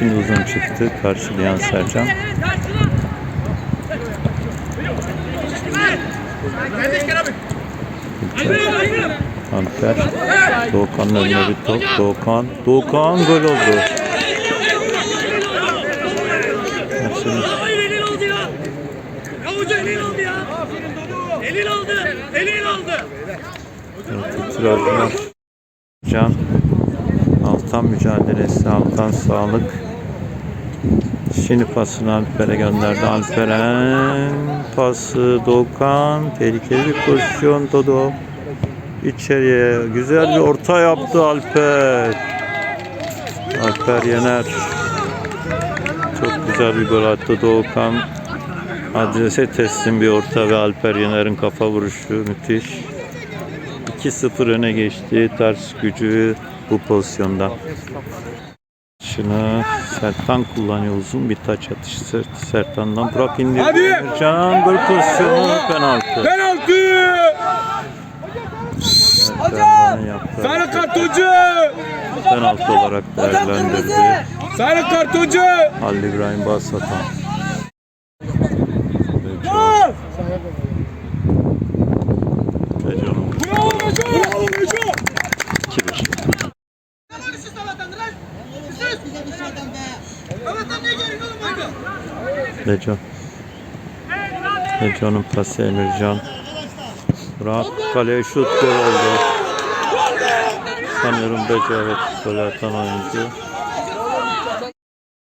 Şimdi uzun çıktı. Karşılayan Sercan. Alper. Doğukan'ın önüne bir top. Doğukan. Doğukan gol oldu. Hayır elin hoca elin. Elin oldu. Trabzon. Can. Altan mücadelesi. Altan sağlık. Şimdi pasını Alper'e gönderdi. Alper'en pası Doğukan. Tehlikeli bir pozisyon Dodo. İçeriye güzel bir orta yaptı Alper. Alper Yener. Çok güzel bir gol attı Doğukan. Adrese teslim bir orta ve Alper Yener'in kafa vuruşu müthiş. 2-0 öne geçti. Ters gücü bu pozisyonda. Şunu Sertan kullanıyor uzun bir taç atışı Sert- Sertan'dan Burak indirdi. Hadi! Can gol pozisyonu penaltı. Penaltı! Yaptığı Sarı kart hoca! penaltı olarak değerlendirdi. Sarı kart hoca! Halil İbrahim Basatan. Bravo Neco! Bravo Neco! 2-1. Neco. Neco'nun pası Emircan. Rahat kaleye şut gol oldu. Sanıyorum Beco evet gol atan oyuncu.